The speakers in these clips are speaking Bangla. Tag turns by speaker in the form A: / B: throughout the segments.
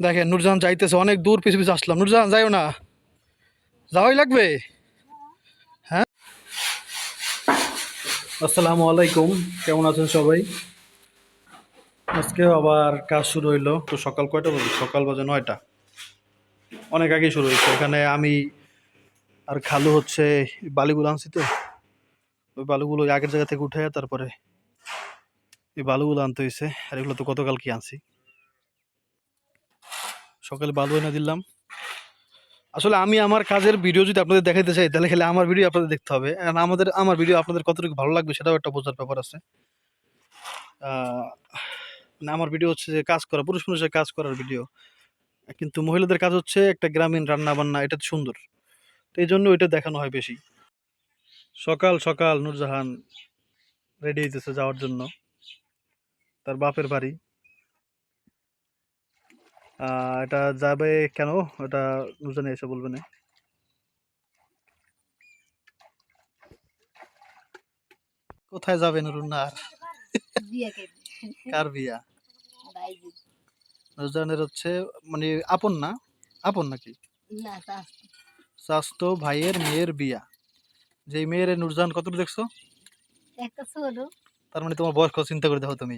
A: দেখেন, নুরজাহান যাইতেছে, অনেক দূর পিছু পিছু আসলাম। নুরজাহান, যাইও না। যাওয়াই লাগবে? হ্যাঁ? আসসালামু আলাইকুম। কেমন আছেন সবাই? আজকে আবার কাজ শুরু হইল। তো সকাল কয়টা বাজে? সকাল বাজে নয়টা। অনেক আগেই শুরু হয়েছে। এখানে আমি আর খালু হচ্ছে বালিগুলো আনছি তো। ওই বালুগুলো আগের জায়গা থেকে উঠে তারপরে এই বালুগুলো আনতে হয়েছে আর এগুলো তো গতকাল কি আনছি। সকালে বালু এনে দিলাম। আসলে আমি আমার কাজের ভিডিও যদি আপনাদের দেখাতে চাই, তাহলে খেলে আমার ভিডিও আপনাদের দেখতে হবে। আর আমাদের, আমার ভিডিও আপনাদের কতটুকু ভালো লাগবে সেটাও একটা বোঝার ব্যাপার আছে। মানে আমার ভিডিও হচ্ছে যে কাজ করা, পুরুষ মানুষের কাজ করার ভিডিও কিন্তু মহিলাদের কাজ হচ্ছে একটা গ্রামীণ রান্না বান্না এটা সুন্দর। তো এই জন্য ওইটা দেখানো হয় বেশি। সকাল সকাল নূরজাহান রেডি হইতেছে যাওয়ার জন্য। তার বাপের বাড়ি। এটা যাবে কেন? এটা নুরজানে এসে বলবে না। কোথায় যাবে নুরুন্নার?
B: করে
A: বিয়া? নুরজানের হচ্ছে মানে আপন না? আপন নাকি? স্বাস্থ্য। ভাইয়ের মেয়ের বিয়া। যেই মেয়ের নুরজান কতটুকু দেখছ? তার মানে তোমার বয়স চিন্তা করে দেখো তুমি।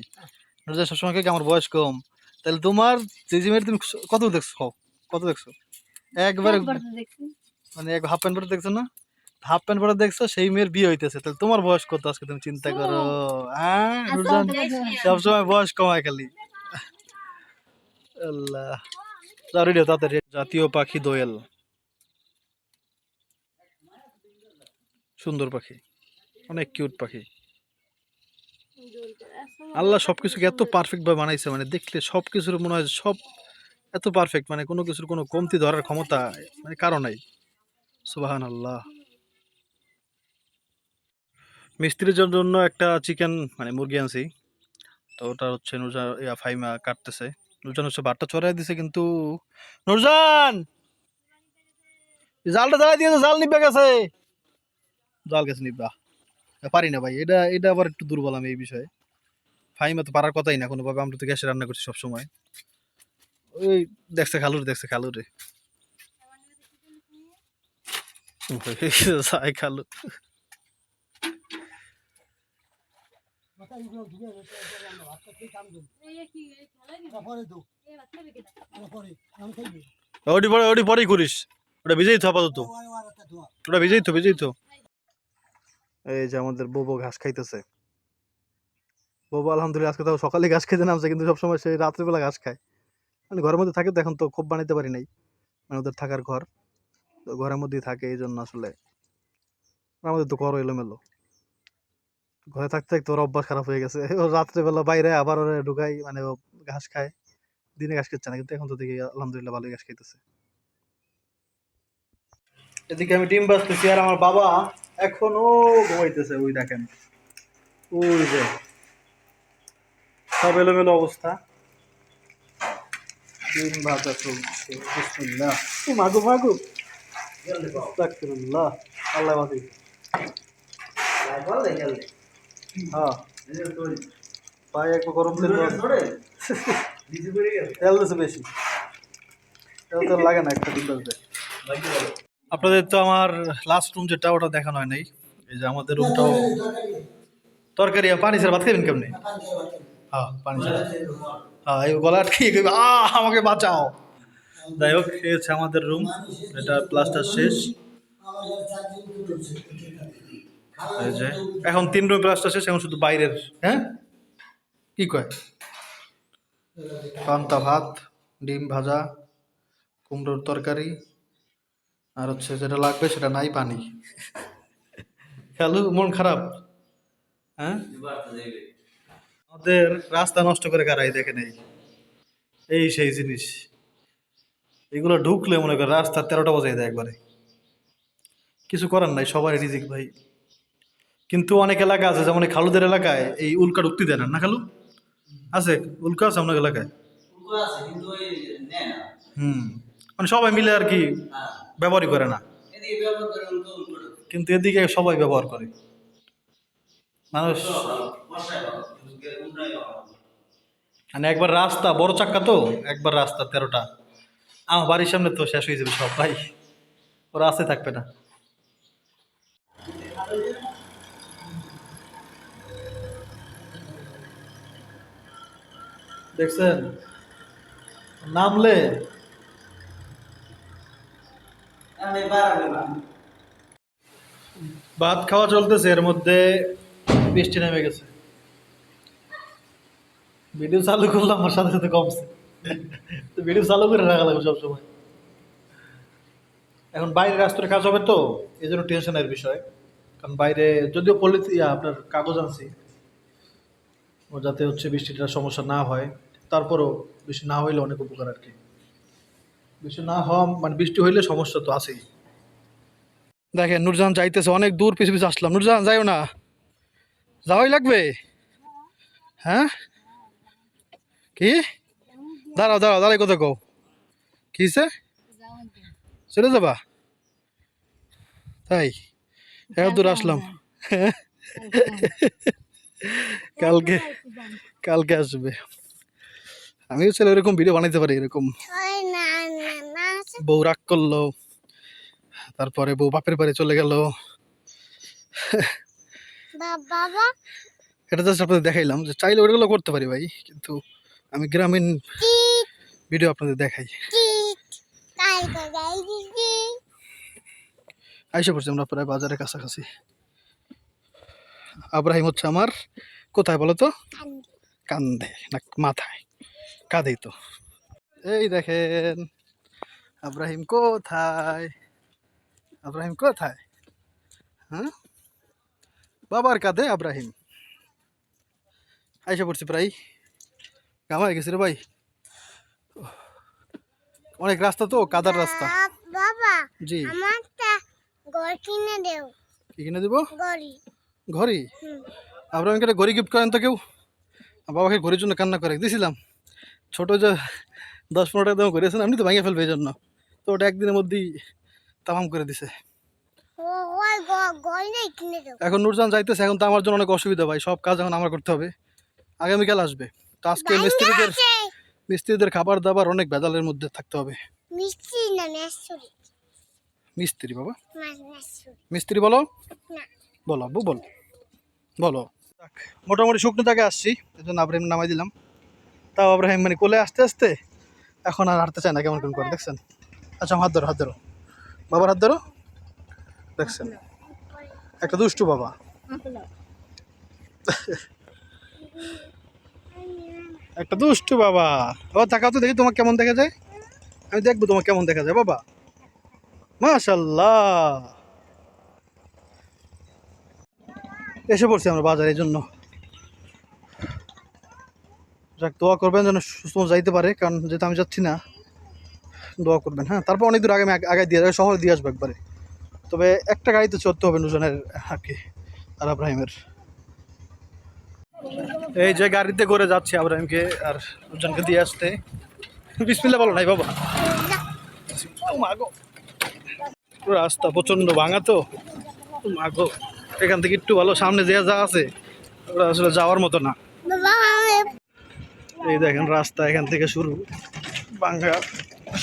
A: নুরজান সবসময় কি আমার বয়স কম? তাহলে তোমার যে মেয়ের তুমি কত দেখছ? কত দেখছ? একবার মানে এক হাফ প্যান্ট পরে দেখছ না? হাফ প্যান্ট পরে দেখছ সেই মেয়ের বিয়ে হইতেছে। তাহলে তোমার বয়স কত আজকে তুমি চিন্তা করো? হ্যাঁ সবসময় বয়স কমায় খালি। আল্লাহ। রেডিও তাড়াতাড়ি জাতীয় পাখি দোয়েল। সুন্দর পাখি। অনেক কিউট পাখি। আল্লাহ সবকিছুকে এত পারফেক্ট ভাবে বানাইছে মানে দেখলে সব কিছুর মনে হয় সব এত পারফেক্ট মানে কোনো কিছুর কোনো কমতি ধরার ক্ষমতা মানে কারও নাই। সুবাহান আল্লাহ মিস্ত্রির জন্য একটা চিকেন মানে মুরগি আনছি। তো ওটা হচ্ছে নুরজান, ইয়া ফাইমা কাটতেছে। নুরজান হচ্ছে বাটটা চড়াই দিছে, কিন্তু নুরজান! জালটা দাঁড়াই দিয়েছে, জাল নিবে গেছে। জাল গেছে নিবা। পারি না ভাই। এটা এটা আবার একটু দুর্বল আমি এই বিষয়ে। ফাইমা তো পারার কথাই না কোনোভাবে, আমরা তো গ্যাসে রান্না করছি সবসময়। ওই দেখছে খালুর দেখছে খালুর। খালু। ওটি পরে, ওটি পরেই করিস। ওটা ভিজেই তো আপাতত। ওটা ভিজেই তো ভিজেই তো এই যে আমাদের বোবো ঘাস খাইতেছে। বোবো আলহামদুলিল্লাহ আজকে তাও সকালে ঘাস খেতে নামছে, কিন্তু সবসময় সেই রাত্রিবেলা ঘাস খায়। মানে ঘরের মধ্যে থাকে তো, এখন তো খুব বানাইতে পারি নাই। মানে ওদের থাকার ঘর। তো ঘরের মধ্যেই থাকে এই জন্য আসলে। আমাদের তো ঘর এলোমেলো। ঘরে থাকতে থাকতে ওর অভ্যাস খারাপ হয়ে গেছে। ও রাত্রেবেলা বাইরে আবার ওরা ঢুকাই মানে ও ঘাস খায়। দিনে ঘাস খেচ্ছে না, কিন্তু এখন তো দেখি আলহামদুলিল্লাহ ভালোই ঘাস খাইতেছে। এদিকে আমি ডিম বাজতেছি আর আমার বাবা এখনও ঘুমাইতেছে, ওই দেখেন। ওই যে, সব এলোমেলো অবস্থা। ডিম ভাজা চলছে মাগো মাগো। আল্লাহ বাদি হ্যাঁ। একটু গরম তেল বেশি। তেল লাগে না, একটা ভাজতে। আপনাদের তো আমার লাস্ট রুম যেটা, ওটা দেখানো হয় নাই। এই যে আমাদের রুমটাও তরকারি পানি ছাড়া ভাত খাবেন কেমনি? হ্যাঁ পানি ছাড়া। হ্যাঁ এই গলা আটকে আমাকে বাঁচাও। যাই হোক, এই হচ্ছে আমাদের রুম এটা প্লাস্টার শেষ। এই যে, এখন তিন রুম প্লাস্টার শেষ, এখন শুধু বাইরের হ্যাঁ? কি কয়? পান্তা ভাত, ডিম ভাজা, কুমড়োর তরকারি। আর হচ্ছে যেটা লাগবে সেটা নাই পানি। খেলু মন খারাপ? হ্যাঁ? আমাদের রাস্তা নষ্ট করে কারাই দেখে নেই এই। সেই জিনিস। এগুলো ঢুকলে মনে করে রাস্তা তেরোটা বাজাই দেয় একবারে। কিছু করার নাই সবারই রিজিক ভাই। কিন্তু অনেক এলাকা আছে যেমন এই খালুদের এলাকায় এই উল্কা ঢুকতে দেয় না। না খালু? আছে? উল্কা আছে আপনার এলাকায়? হুম। মানে সবাই মিলে আর কি ব্যবহারই করে না। কিন্তু এদিকে সবাই ব্যবহার করে। মানুষ মানে একবার রাস্তা বড় চাক্কা তো? একবার রাস্তা তেরোটা। আমার বাড়ির সামনে তো শেষ হয়ে যাবে সব ভাই। ওরা আসতে থাকবে না। দেখছেন? নামলে ভাত খাওয়া চলতেছে, এর মধ্যে বৃষ্টি নেমে গেছে। ভিডিও চালু করলাম আমার সাথে সাথে কমছে। ভিডিও চালু করে রাখা লাগবে সবসময়। এখন বাইরে রাস্তার কাজ হবে তো এই জন্য টেনশনের বিষয়। কারণ বাইরে, যদিও পলিথি আপনার কাগজ আনছি, ও যাতে হচ্ছে বৃষ্টিটার সমস্যা না হয়, তারপরও বৃষ্টি না হইলে অনেক উপকার আর কি। বৃষ্টি না হওয়া মানে বৃষ্টি হইলে সমস্যা তো আছেই। দেখেন নুরজাহান যাইতেছে অনেক দূর পিছু পিছু আসলাম। নুরজাহান যাইও না। যাওয়াই লাগবে? হ্যাঁ? কি? দাঁড়াও দাঁড়াও দাঁড়াই কোথাও কও। কিসে চলে যাবা? তাই? এত দূর আসলাম। কালকে কালকে আসবে। আমিও ছেলে এরকম ভিডিও বানাইতে পারি এরকম। বউ রাগ করল তারপরে বউ বাপের বাড়ি চলে গেল। এটা জাস্ট আপনাদের দেখাইলাম যে চাইলে ওইগুলো করতে পারি ভাই কিন্তু আমি গ্রামীণ ভিডিও আপনাদের দেখাই। আইসা পড়ছি আমরা প্রায় বাজারের কাছাকাছি। আব্রাহিম হচ্ছে আমার কোথায় বলো তো? কান্দে না মাথায়। কাঁদেই তো। এই দেখেন আব্রাহিম কোথায়? আব্রাহিম কোথায়? হ্যাঁ? বাবার কাঁদে আব্রাহিম। আইসা পড়ছি প্রায়। গামায় গেছি রে ভাই। অনেক রাস্তা তো কাদার রাস্তা।
B: বাবা
A: জি।
B: আমারটা ঘর কিনে দেও।
A: কি কিনে দিব? ঘড়ি।
B: হুম।
A: আব্রাহিমকে ঘড়ি গিফট করেন তো কেউ? বাবাকে ঘড়ির জন্য কান্না করে দিয়েছিলাম ছোট যে দশ পনেরো টাকা দাম করেছেন আপনি তো ভেঙে ফেলবে এই জন্য। তো ওটা একদিনের মধ্যেই তামাম করে দিছে। এখন নুরজান যাইতেছে এখন তো আমার জন্য অনেক অসুবিধা ভাই সব কাজ এখন আমার করতে হবে। আগামীকাল আসবে। তো আজকে মিস্ত্রিদের মিস্ত্রিদের খাবার দাবার অনেক ভেজালের মধ্যে থাকতে হবে।
B: না
A: মিস্ত্রি বাবা। মিস্ত্রি বলো? বলো আব্বু বল। বলো। মোটামুটি শুকনো জায়গায় আসছি এই জন্য আব্রাহিম নামাই দিলাম। তাও আব্রাহিম মানে কোলে আসতে আসতে এখন আর হাঁটতে চায় না, কেমন কেমন করে, দেখছেন? আচ্ছা হাত ধরো হাত ধরো। বাবার হাত ধরো। দেখছেন? একটা দুষ্টু বাবা। একটা দুষ্টু বাবা। ও তাকাও তো দেখি তোমাকে কেমন দেখা যায়। আমি দেখব তোমাকে কেমন দেখা যায়, বাবা। মাশাল্লাহ। এসে পড়ছি আমরা বাজারের জন্য। যাক, দোয়া করবেন যেন সুস্থ যাইতে পারে, কারণ যেহেতু আমি যাচ্ছি না, দোয়া করবেন। হ্যাঁ তারপর অনেক দূর আগে আমি আগে দিয়ে যাব শহরে দিয়ে আসব একবারে। তবে একটা গাড়িতে চড়তে হবে নুজনের আর কি আর আব্রাহিমের। এই যে গাড়িতে করে যাচ্ছি আব্রাহিমকে আর নুজনকে দিয়ে আসতে। বিসমিল্লা বলো নাই বাবা। ও মা রাস্তা প্রচণ্ড ভাঙা তো। ও মা গো। এখান থেকে একটু ভালো সামনে যে যা আছে ওরা আসলে যাওয়ার মতো না। এই দেখেন রাস্তা এখান থেকে শুরু। বাংলা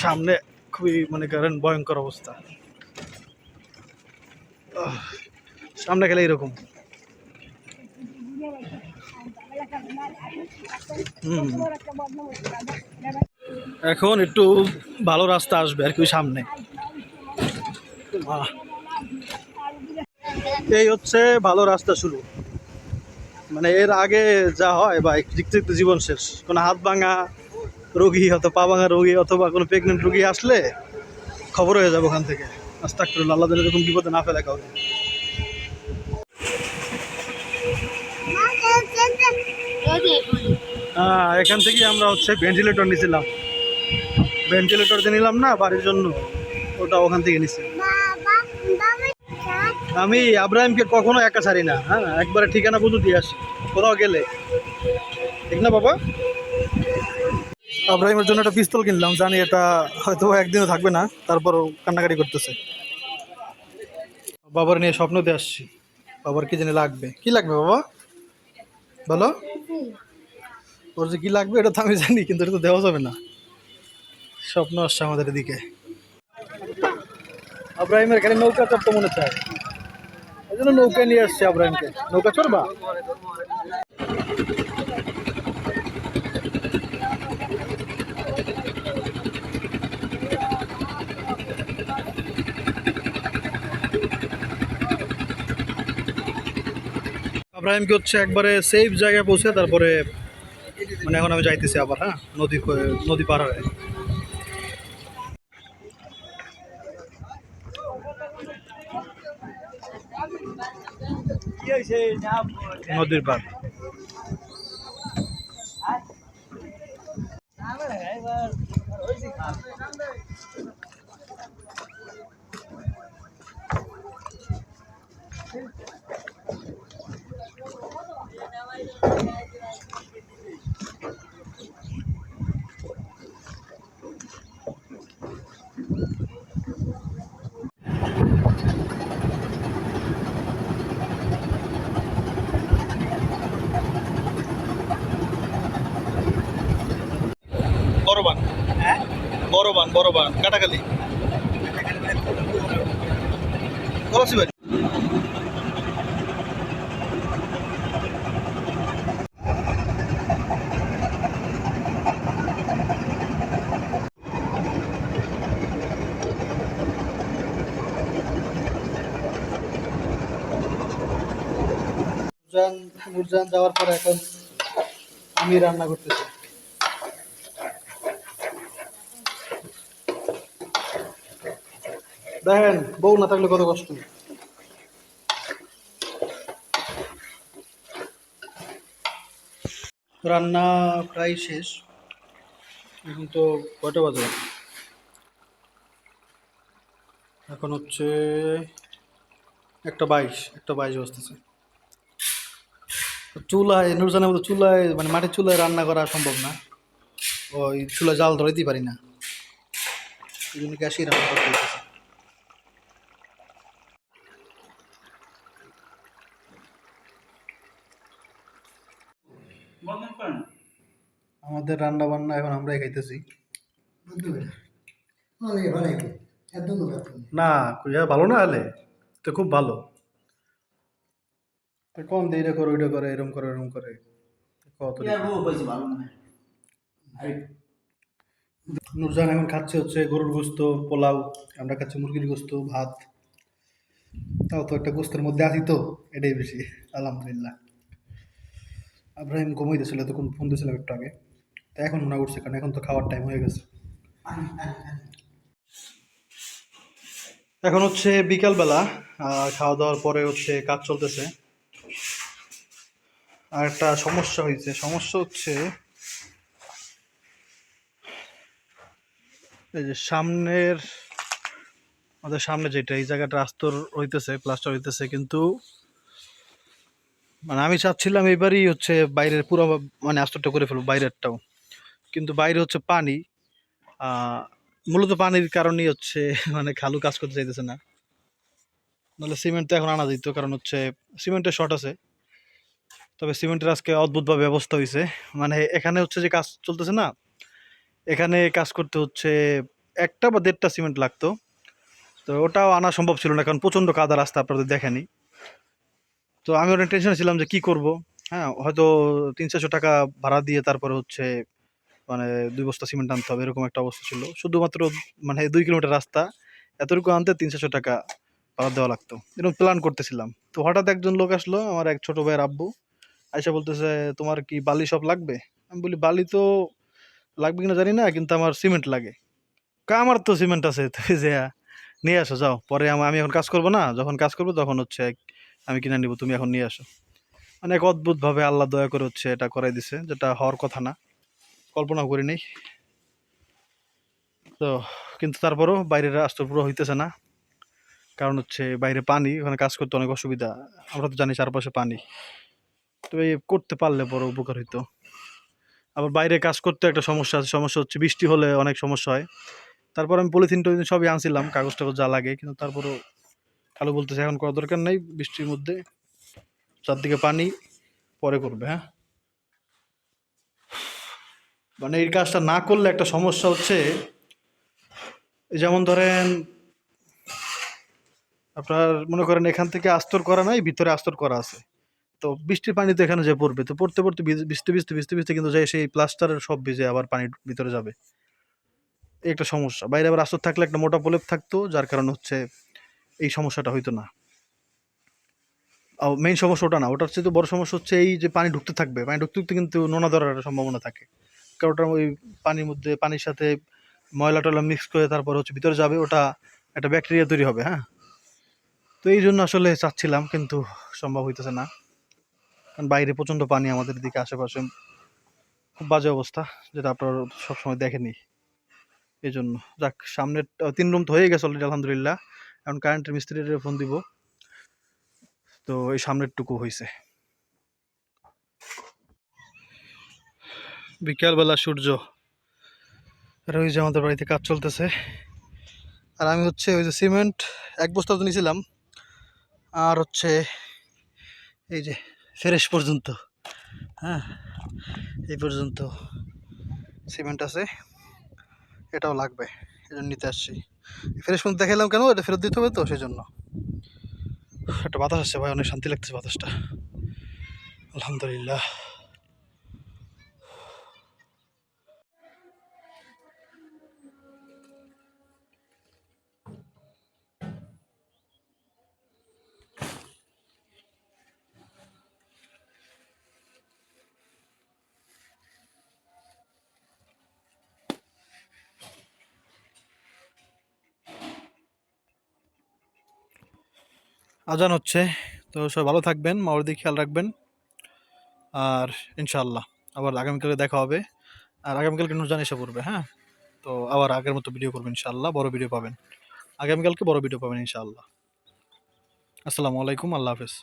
A: সামনে খুবই মনে করেন ভয়ঙ্কর অবস্থা। সামনে গেলে এরকম। হুম। এখন একটু ভালো রাস্তা আসবে আর কি সামনে। এই হচ্ছে ভালো রাস্তা শুরু। মানে এর আগে যা হয় বা দেখতে জীবন শেষ, কোনো হাত ভাঙা রোগী হয়তো পা ভাঙা রোগী অথবা কোনো প্রেগনেন্ট রোগী আসলে খবর হয়ে যাবে ওখান থেকে। আস্তাকুর আল্লাহ যেন এরকম বিপদে না ফেলে কাউকে। হ্যাঁ এখান থেকেই আমরা হচ্ছে ভেন্টিলেটর নিয়েছিলাম ভেন্টিলেটর যে নিলাম না, বাড়ির জন্য, ওটা ওখান থেকে নিছি।
B: বাবা বাবা
A: আমি আব্রাহিমকে কখনো একা ছাড়ি না হ্যাঁ? একবারে ঠিকানা বুঝু দিয়ে আসি কোথাও গেলে। ঠিক না বাবা? আব্রাহিমের জন্য একটা পিস্তল কিনলাম জানি এটা হয়তো একদিনও থাকবে না তারপরও কান্নাকাটি করতেছে। বাবার নিয়ে স্বপ্নতে আসছি বাবার কি জানি লাগবে। কি লাগবে বাবা? বলো। ওর যে কি লাগবে এটা তো আমি জানি কিন্তু এটা তো দেওয়া যাবে না। স্বপ্ন আসছে আমাদের এদিকে। আব্রাহিমের খালি নৌকা চড়তে মনে চায়। জন্য নৌকা নিয়ে আসছে আব্রাহিমকে নৌকা চড়বা? আব্রাহিমকে হচ্ছে একবারে সেফ জায়গায় পৌঁছে তারপরে মানে এখন আমি যাইতেছি আবার হ্যাঁ? নদী নদী পার হয়ে। নদীর পার বড়। বান কাটাকালি যাওয়ার পরে এখন আমি রান্না করতেছি। দেখেন, বউ না থাকলে কত কষ্ট। রান্না প্রায় শেষ। এখন তো কয়টা বাজে? এখন হচ্ছে একটা বাইশ একটা বাইশ বসতেছে চুলায়, নুরজানের মতো চুলায় মানে মাটির চুলায় রান্না করা সম্ভব না। ওই চুলায় জাল ধরাইতেই পারি না। এই জন্য রান্না করতে হইতেছে। আমাদের রান্না বান্না এখন আমরাই খাইতেছি। না কুইয়া ভালো না হলে? তো খুব ভালো। তো কম দিয়ে এটা করে ওইটা করে এরম করে এরম করে। কত নুরজান এখন খাচ্ছে হচ্ছে গরুর গোস্ত পোলাও আমরা খাচ্ছি মুরগির গোস্ত ভাত। তাও তো একটা গোস্তের মধ্যে আছি তো এটাই বেশি। আলহামদুলিল্লাহ। আব্রাহিম ঘুমাইতেছিল তখন ফোন দিয়েছিলাম একটু আগে। এখন মনে করছে, কারণ এখন তো খাওয়ার টাইম হয়ে গেছে। এখন হচ্ছে বিকালবেলা খাওয়া দাওয়ার পরে হচ্ছে কাজ চলতেছে। আর একটা সমস্যা হয়েছে, সমস্যা হচ্ছে এই যে সামনের, আমাদের সামনে যেটা, এই জায়গাটা আস্তর হইতেছে প্লাস্টার হইতেছে কিন্তু মানে আমি চাচ্ছিলাম এবারই হচ্ছে বাইরের পুরো মানে আস্তরটা করে ফেলব, বাইরেরটাও। কিন্তু বাইরে হচ্ছে পানি। মূলত পানির কারণেই হচ্ছে মানে খালু কাজ করতে চাইতেছে না। নাহলে সিমেন্ট তো এখন আনা যেত, কারণ হচ্ছে সিমেন্টের শর্ট আছে। তবে সিমেন্টের আজকে অদ্ভুতভাবে ব্যবস্থা হয়েছে মানে এখানে হচ্ছে যে কাজ চলতেছে না, এখানে কাজ করতে হচ্ছে একটা বা দেড়টা সিমেন্ট লাগতো। তো ওটাও আনা সম্ভব ছিল না, কারণ প্রচণ্ড কাদা রাস্তা আপনাদের দেখেনি। তো আমি অনেক টেনশনে ছিলাম যে কি করব। হ্যাঁ হয়তো তিন চারশো টাকা ভাড়া দিয়ে তারপরে হচ্ছে মানে দুই বস্তা সিমেন্ট আনতে হবে, এরকম একটা অবস্থা ছিল। শুধুমাত্র মানে দুই কিলোমিটার রাস্তা, এতটুকু আনতে তিন চারশো টাকা ভাড়া দেওয়া লাগতো। এরকম প্ল্যান করতেছিলাম। তো হঠাৎ একজন লোক আসলো, আমার এক ছোট ভাইয়ের আব্বু। আইসা বলতেছে, তোমার কি বালি সব লাগবে? আমি বলি, বালি তো লাগবে কিনা জানি না, কিন্তু আমার সিমেন্ট লাগে। কা, আমার তো সিমেন্ট আছে। তো এই যে, নিয়ে আসো, যাও। পরে আমি এখন কাজ করব না, যখন কাজ করব তখন হচ্ছে আমি কিনে নিব তুমি এখন নিয়ে আসো। মানে এক অদ্ভুতভাবে আল্লাহ দয়া করে হচ্ছে এটা করাই দিছে, যেটা হওয়ার কথা না। কল্পনা করি নেই। তো, কিন্তু তারপরও বাইরের রাস্তা পুরো হইতেছে না। কারণ হচ্ছে বাইরে পানি, ওখানে কাজ করতে অনেক অসুবিধা। আমরা তো জানি চারপাশে পানি। তো এই করতে পারলে বড় উপকার হইতো। আবার বাইরে কাজ করতে একটা সমস্যা আছে। সমস্যা হচ্ছে বৃষ্টি হলে অনেক সমস্যা হয়। তারপর আমি পলিথিন টলিথিন সবই আনছিলাম কাগজ টাগজ যা লাগে। কিন্তু তারপরও খালু বলতেছে, এখন করা দরকার নেই বৃষ্টির মধ্যে। চারদিকে পানি, পরে করবে হ্যাঁ? মানে এই কাজটা না করলে একটা সমস্যা হচ্ছে যেমন ধরেন আপনার মনে করেন এখান থেকে আস্তর করা নাই, ভিতরে আস্তর করা আছে। তো বৃষ্টির পানি তো এখানে যে পড়বে, তো পড়তে পড়তে ভিজ- ভিজতে ভিজতে ভিজতে কিন্তু যাই সেই প্লাস্টারের সব ভিজে আবার পানির ভিতরে যাবে। একটা সমস্যা। বাইরে আবার আস্তর থাকলে একটা মোটা প্রলেপ থাকতো, যার কারণে হচ্ছে এই সমস্যাটা হইতো না। মেইন সমস্যা ওটা না, ওটার চেয়ে বড় সমস্যা হচ্ছে এই যে পানি ঢুকতে থাকবে, পানি ঢুকতে ঢুকতে কিন্তু নোনা ধরার সম্ভাবনা থাকে। কারণ ওটা ওই পানির মধ্যে, পানির সাথে ময়লা টয়লা মিক্স করে তারপর হচ্ছে ভিতরে যাবে, ওটা একটা ব্যাকটেরিয়া তৈরি হবে হ্যাঁ? তো এই জন্য আসলে চাচ্ছিলাম, কিন্তু সম্ভব হইতেছে না। কারণ বাইরে প্রচণ্ড পানি আমাদের দিকে আশেপাশে। খুব বাজে অবস্থা, যেটা আপনারা সবসময় দেখেনি এই জন্য, যাক সামনের তিন রুম তো হয়ে গেছে অলরেডি আলহামদুলিল্লাহ। এখন কারেন্টের মিস্ত্রির ফোন দিব। তো এই সামনেরটুকু হয়েছে বিকালবেলা সূর্য। আর ওই যে আমাদের বাড়িতে কাজ চলতেছে। আর আমি হচ্ছে ওই যে সিমেন্ট, এক বস্তা তো নিয়েছিলাম আর হচ্ছে এই যে ফ্রেশ পর্যন্ত। হ্যাঁ এই পর্যন্ত সিমেন্ট আছে। এটাও লাগবে এই জন্য নিতে আসছি। ফ্রেশ পর্যন্ত দেখালাম কেন? এটা ফেরত দিতে হবে তো সেই জন্য একটা বাতাস আসছে ভাই, অনেক শান্তি লাগতেছে বাতাসটা। আলহামদুলিল্লাহ। আজান হচ্ছে। তো সবাই ভালো থাকবেন মাওয়ার দিকে খেয়াল রাখবেন। আর ইনশাল্লাহ আবার আগামীকালে দেখা হবে। আর আগামীকালকে নুরজান এসে পড়বে হ্যাঁ? তো আবার আগের মতো ভিডিও করবেন ইনশাল্লাহ বড় ভিডিও পাবেন। আগামীকালকে বড় ভিডিও পাবেন ইনশাল্লাহ আসসালামু আলাইকুম, আল্লাহ হাফেজ।